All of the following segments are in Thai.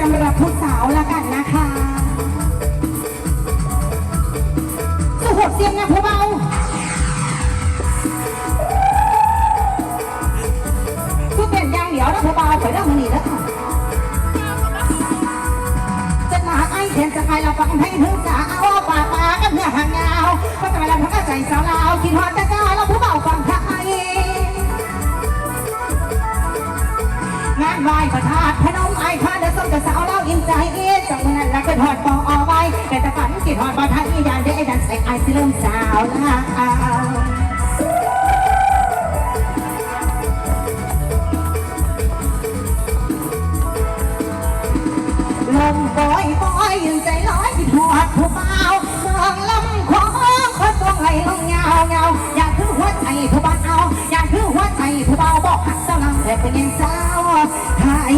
สำหรับผู้สาวละกันนะคะสุหดเสียงนะผู้เบาคือเป็นยางเดียวนะผู้เบาไปเรื่องมันนี่แล้วค่ะจะมาไอ้เทียนจะใครเราฟังให้ถึงสาวป่าปากันเนื้อหางยาวก็จะมาแล้วทั้งใจสาวลาวกินหอดแต่เจ้าแล้วผู้เบาฟังไทยงานไหว้พระธาตุ ใจเอ็นจังนั้นแล้วก็ถอดปองเอาไว้ แต่ต่ฝันกิดถอดบอลไทยยานเด้ดันใส่ไอ้สิเริ่มสาวละลมปล่อยปล่อยยืนใจร้อยที่ถอดผู้เบาเมืองลำคองคนตัวไหลลงเงาเงาอยากคือหัวใจผู้บ้านเอาอยากคือหัวใจผู้เบาบอกหักสลังแต่เป็นยังสาวไทย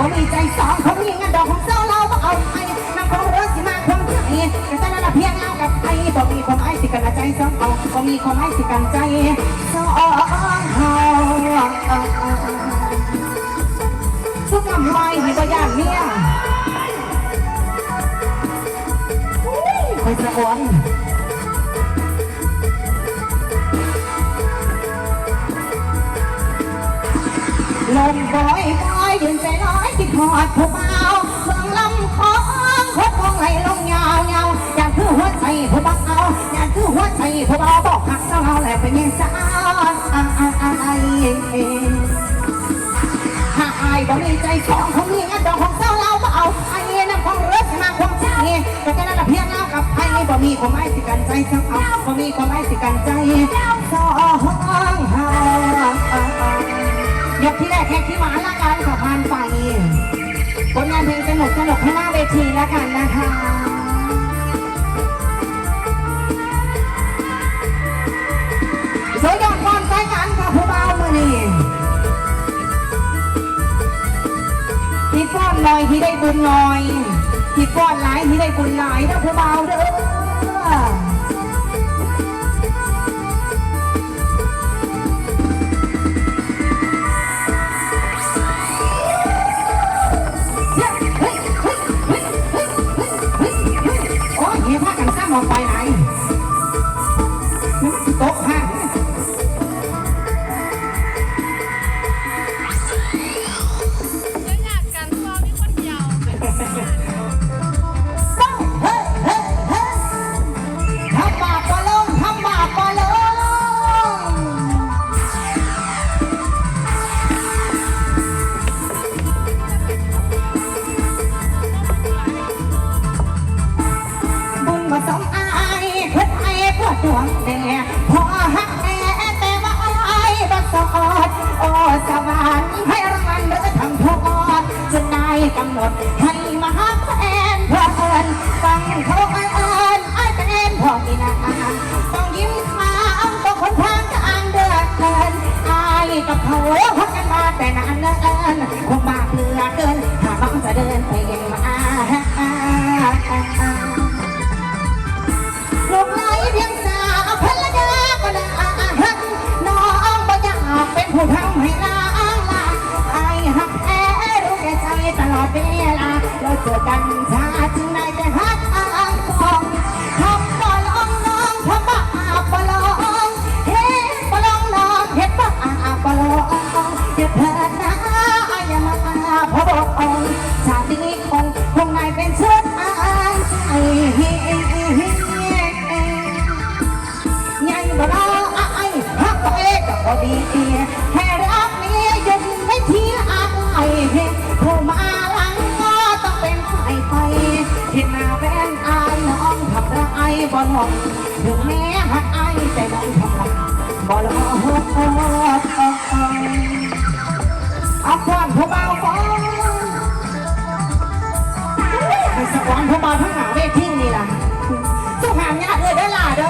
บ่มีใจสองเขามีเงินดอกของเจ้าเราบ่เอาไปนำของรือสิมาความใจแต่แต่ละเพียงเอากับไอ้บ่มีความไอ้สิกันใจสองเอาบ่มีความไอ้สิกันใจสองเฮาทุกคำไว้ให้บ่ย่านเมียคอยสะอ่อนลมบอยบ อยยืนใจร้อดผู้เบาเมืองลำคองคดคงไหลลงยาวยาวอยากคือหัวใจผู้เบาอยากคือหัวใจผู้เบาบอกหักเศร้าแหละเป็นยังสาวหากอายบ่มีใจสองเขามีงานดอกของเศร้าเราบ่เอาไอ้น้ำของเรือสมาความใจแต่แค่นั้นละเพียงเอากับไอ้บ่มีความหมายสิกันใจสักเอาบ่มีความหมายสิกันใจสองเฮายกที่แรกแค่ที่มา เพลงสนุกสนุกให้หน้าเวทีแล้วกันนะคะสวยยอดก่อนใช้กันค่ะผู้เบามือนี่ที่ฟ้อนหน่อยที่ได้บุญหน่อยที่ฟ้อนหลายที่ได้บุญหลายนะผู้เบาเด้อ วงแดงพอหักแม่แต่ว่าไอายบัสอดโอ้สวรรค์ให้รางวัลเด้อทำโทษจนได้กำหนดให้มาหักแฟนเพื่อเอินฟังเขาเอินไอ้เป็นพ่อมีนาต้องยิ้มข้างต้องคนทางกลางเดือดเกินอายกับเขาพักกันมาแต่นานเนิ่น บอกชาตินี้คงคงได้เป็นชุดอ้างใจยังบ่รอไอ้ฮักตัวเองก็ดีแค่รักนี้ยังไม่ทีอะไรผู้มาหลังก็ต้องเป็นไฟไฟที่หน้าแว่นอายน้องทำร้ายบ่ลงถึงแม้หักไอ้แต่น้องทำร้ายบ่ลงเอาความผู้เบาฟ้อ สวรรค์ผู้เบาทั้งหาเวทีนี่ล่ะสุขามญาติเอ้ยได้อล่ะเด้อ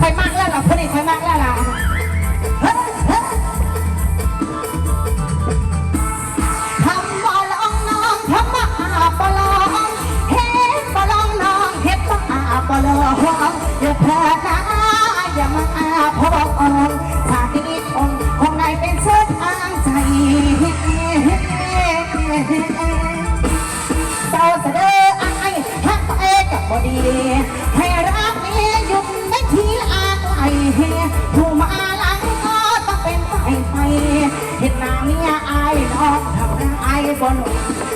คอยมากแล้วล่ะคนนี้คอยมากแล้วล่ะเฮ้ยเฮ้ยทำบ่ลองน้องทำบ่อาบ่ลองเฮ็ดบ่ลองน้องเฮ็ดบ่อาบ่ลองอย่าแพ้นะอย่ามาอาพอบอก บ่ลง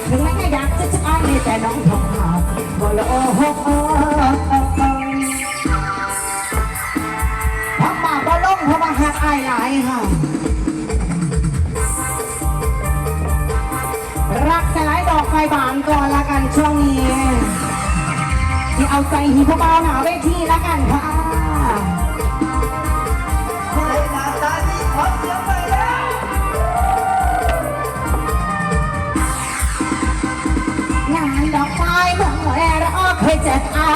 ถึงแม้อยากจะใช้แต่น้องทำหาบ่ลงเพราะมาบ่ลงเพราะว่าหักอายหลายค่ะรักสลายดอกไฟบานก่อนละกันช่วงนี้ ที่เอาใจหีพวเบาหนาเวทีละกันค่ะผู้ใดหน้าตาดีขอเสียงไป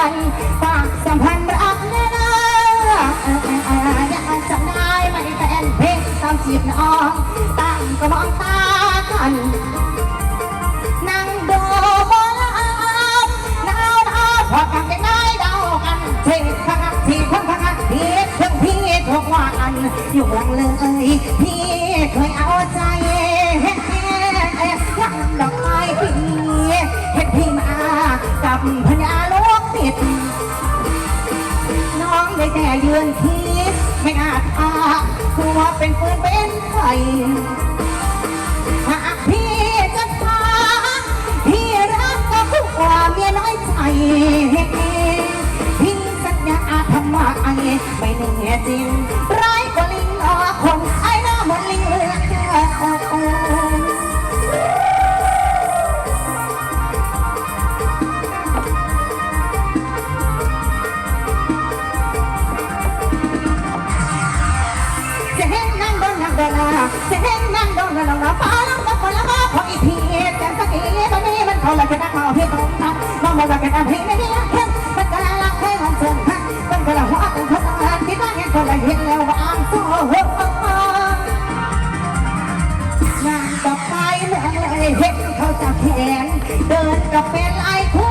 กันฝากสัมพันธ์รักแน่นะอยากจำได้ไหมแฟนเพลงตามจีบน้องตั้งก็มองตากันนั่งดูบอลหนาวหนาวพอกันจะได้เดากันเทพักที่คนพักทีเพิ่งพี่ทุกวันอยู่หลังเลยพี่เคยเอาใจยังดอกไม้พี่เห็นพี่มากับพญ แต่ยืนคิดไม่อาจอาหัวเป็นปืนเป็นไฟหากพี่จะพาพี่รักก็คู่กว่าเมียน้อยใจพี่สัญญาทำมาไอไม่แน่จริง นนั่งรับฟ้าลังกับคนละมาพออีพีแต่สักทีตอนนี้มันเขาเละจะนักเขาพี่ตรงนั้นมองมาว่ากันนะพี่ไม่ได้เห็นมันก็ละลักให้มันเชิญพันมันก็ละหัวกันคนละงานที่บ้านเห็นคนละเห็นแล้วว่าอ้างโซ่งานต่อไปเมืองเลยเห็นเขาจะแขนเดินกับเป็นไอ้คู่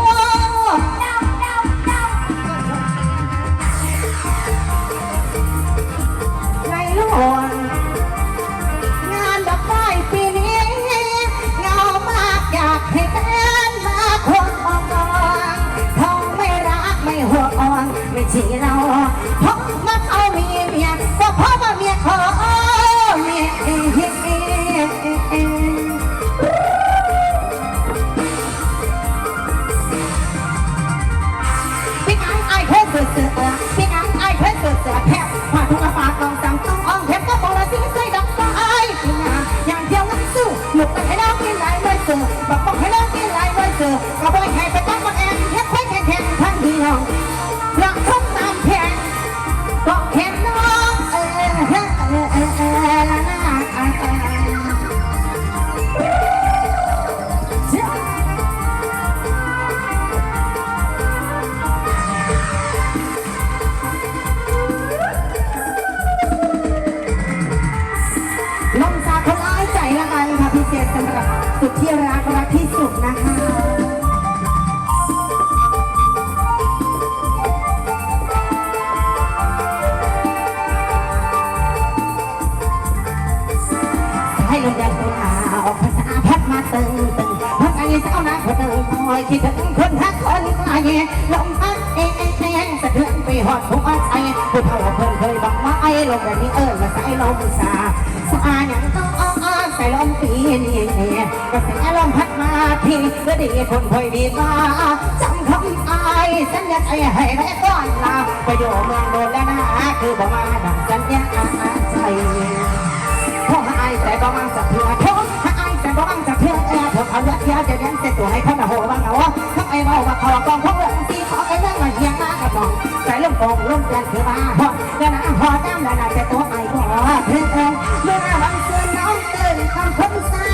ตึงตึงพักไอ้สาวนาคนหนึ่งคอยคิดถึงคนทักคนไกลลมพัดเองเองเองสะเทือนไปหอดหัวใจผู้เฒ่าเพิ่นเคยบอกว่าไอ้ลมแบบนี้เอิญมาใส่ลมซาสาอย่างต้องอ้อใส่ลมปีนี่กระแสลมพัดมาทีก็ดีคนคอยดีมาจำคำอายสัญญาใจให้แม่ก่อนลาไปอยู่เมืองโดนแล้วนะคือบอกมาดังสัญญาใจพวกไอ้แต่ก็มังจะเพื่อพว ก็มังจะเพื่อนแอบพวกเอาเลือดเยอะจะเลี้ยงเสร็จตัวให้คนละโหบ้างเอาทั้งไอ้เมาว่าเขากองพวกเรื่องที่ขอไปเรื่องมาเฮียมากับองใส่ลมโป่งลมแรงคือมาพอแล้วนะพอจำแล้วนะแต่ตัวไอ้ก็เพื่อนเมื่อวันเสือน้องตื่นคำคำสา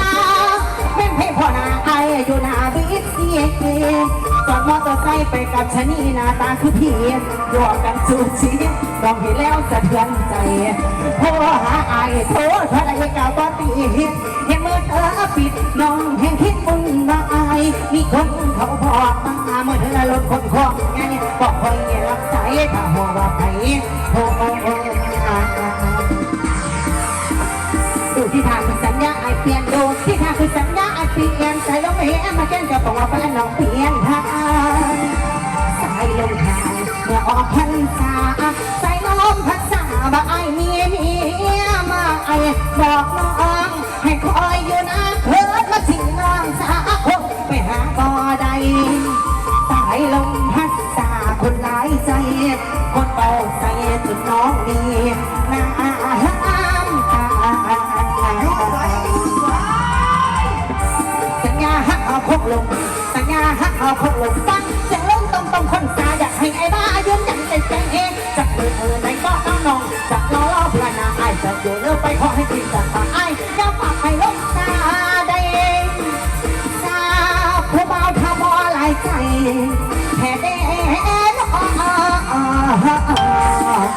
เป็นให้พ่อหน้าไอ้อยู่หน้าบิ๊กซีจอดมอเตอร์ไซค์ไปกับชะนีหน้าตาคือพี่รวมกันจูชีลองเห็นแล้วสะเทือนใจโทรหาไอ้โทรทะเลกาบอตี เห็นเมื่อเธอปิดน้องแห่งคิดมุ่งว่าไอมีคนเขาบอกมาเมื่อเธอลดคนของไงบอกคอยรับสายถ้าหัวว่าไผโทรมาดูที่ทางคือสัญญาไอเปลี่ยนดูที่ทางคือสัญญาไอเปลี่ยนใส่ลงเห็นมาแจ้งจะบอกว่าแฟนน้องเปลี่ยนทางสายลมทางเมื่อออกพรรษาสายลมพัดสาบ่ไอเมีย บอกน้องให้คอยอยู่นะเคิดมาสิงน้องสาวไปหาบ่อใดตายลมพัดตาคนหลายใจ คนเบาใจถึงน้องนี้น้ำตาสัญญาหักเอาคบลงสัญญาหักเอาคบลงฟังจะลงลมตรงตรงคนตาอยากให้ไอ้บ้ายืนยันใจใจเองจับมือเธอในก็ต้องนองจับ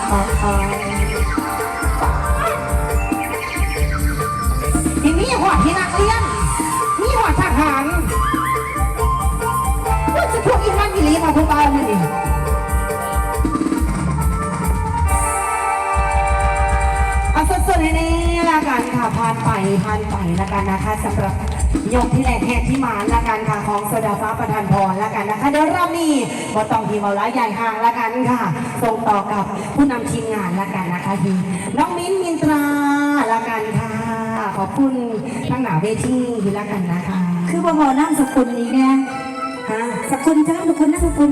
ทีนี้หัวที่นักเรียน มีหัวทหารว่าจะพวกอีมันอีหลีมาพวกเบามือนี่ยานไปผ่านไปละกันนะคะสำหรับยกที่แรกแหกที่หมานละกันค่ะของโซดาฟ้าประทานพรละกันนะคะเดี๋ยวรอบนี้บอต้องทีมเอาละใหญ่ห่างละกันค่ะส่งต่อกับผู้นำทีมงานละกันนะคะทีน้องมิ้นท์มินตราละกันค่ะขอบคุณทั้งหนาเวทีละกันนะคะ คือบ่พอนั่งสกุลนี้ไงฮะสกุลจ้าสกุลนั่งสกุล